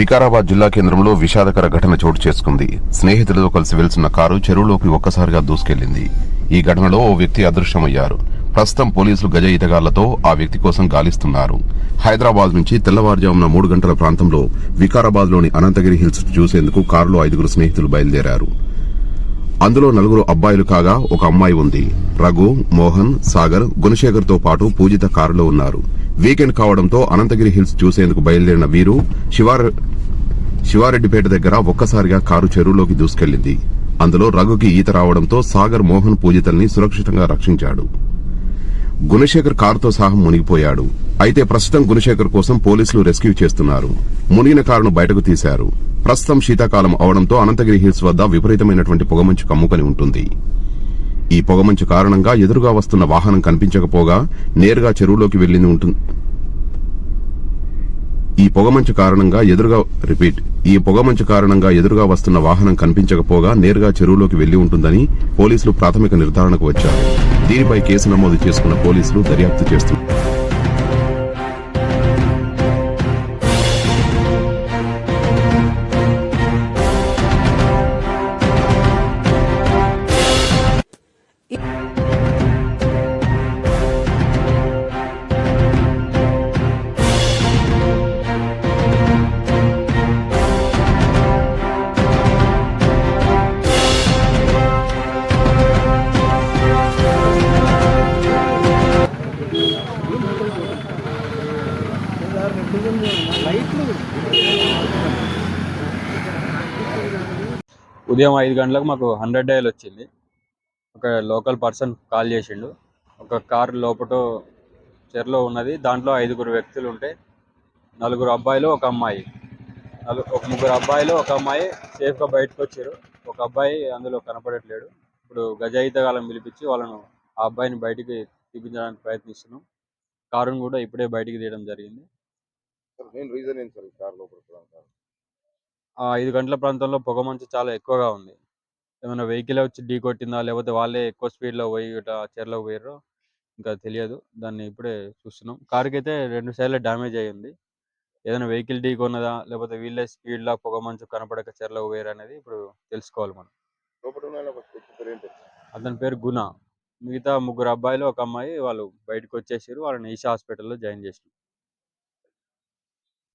వికారాబాద్ జిల్లా కేంద్రంలో విషాదకర ఘటన చోటు చేసుకుంది. స్నేహితులతో కలిసి వెళ్తున్న కారు చెరువులోకి ఒక్కసారిగా దూసుకెళ్ళింది ఈ ఘటనలో ఓ వ్యక్తి అదృశ్యమయ్యారు. ప్రస్తుతం పోలీసులు గజ ఈతగాళ్ళతో ఆ వ్యక్తి కోసం గాలిస్తున్నారు. హైదరాబాద్ నుంచి తెల్లవారుజామున మూడు గంటల ప్రాంతంలో వికారాబాద్లోని అనంతగిరి హిల్స్ చూసేందుకు కారులో ఐదుగురు స్నేహితులు బయలుదేరారు. అందులో నలుగురు అబ్బాయిలు కాగా ఒక అమ్మాయి ఉంది. రఘు మోహన్ సాగర్ గుణశేఖర్తో పాటు పూజిత కారులో ఉన్నారు. వీకెండ్ కావడంతో అనంతగిరి హిల్స్ చూసేందుకు బయలుదేరిన వీరు శివార శివారెడ్డిపేట దగ్గర ఒక్కసారిగా కారు చెరువులోకి దూసుకెళ్ళింది అందులో రఘుకి ఈత రావడంతో సాగర్ మోహన్ పూజితల్ని సురక్షితంగా రక్షించాడు. గుణశేఖర్ కారుతో సహా మునిగిపోయాడు. అయితే ప్రస్తుతం గుణశేఖర్ కోసం పోలీసులు రెస్క్యూ చేస్తున్నారు. మునిగిన కారును బయటకు తీశారు. ప్రస్తుతం శీతాకాలం అవడంతో అనంతగిరి హిల్స్ వద్ద విపరీతమైనటువంటి పొగమంచు కమ్ముకొని ఉంటుంది. ఈ పొగమంచు కారణంగా ఎదురుగా వస్తున్న వాహనం కనిపించకపోగా నేరుగా చెరువులోకి వెళ్ళింది ఉంటుంది ఈ పొగమంచు కారణంగా ఎదురుగా రిపీట్ ఈ పొగమంచు కారణంగా ఎదురుగా వస్తున్న వాహనం కనిపించకపోగా నేరుగా చెరువులోకి వెళ్ళి ఉంటుందని పోలీసులు ప్రాథమిక నిర్ధారణకు వచ్చారు. దీనిపై కేసు నమోదు చేసుకున్న పోలీసులు దర్యాప్తు చేస్తున్నారు. ఉదయం ఐదు గంటలకు మాకు హండ్రెడ్ డైల్ వచ్చింది. ఒక లోకల్ పర్సన్ కాల్ చేసిండు. ఒక కార్ లోపట చెరలో ఉన్నది. దాంట్లో ఐదుగురు వ్యక్తులు ఉంటే నలుగురు అబ్బాయిలు ఒక అమ్మాయి. నలు ఒక ముగ్గురు అబ్బాయిలు ఒక అమ్మాయి సేఫ్గా బయటకు వచ్చారు ఒక అబ్బాయి అందులో కనపడట్లేడు. ఇప్పుడు గజ ఈతగాళ్ళని పిలిపించి వాళ్ళను ఆ అబ్బాయిని బయటికి తీపించడానికి ప్రయత్నిస్తున్నాం. కారును కూడా ఇప్పుడే బయటికి తీయడం జరిగింది. మెయిన్ రీజన్ ఏంటి సార్ ఈ కార్ లోపల ఆ ఐదు గంటల ప్రాంతంలో పొగ మంచు చాలా ఎక్కువగా ఉంది. ఏమైనా వెహికల్ వచ్చి ఢీ కొట్టిందా? లేకపోతే వాళ్ళే ఎక్కువ స్పీడ్లో పోయి ఇట్లా చెరలోకి పోయారో ఇంకా తెలియదు. దాన్ని ఇప్పుడే చూస్తున్నాం. కార్కి అయితే రెండు సైడ్ల డ్యామేజ్ అయ్యి ఉంది ఏదైనా వెహికల్ ఢీ కొన్నదా? లేకపోతే వీళ్ళే స్పీడ్లో పొగ మంచు కనపడక చెరలోకి పోయారు అనేది ఇప్పుడు తెలుసుకోవాలి మనం. అతని పేరు గుణ. మిగతా ముగ్గురు అబ్బాయిలు ఒక అమ్మాయి వాళ్ళు బయటకు వచ్చేసారు వాళ్ళని ఈషా హాస్పిటల్లో జాయిన్ చేసినాం.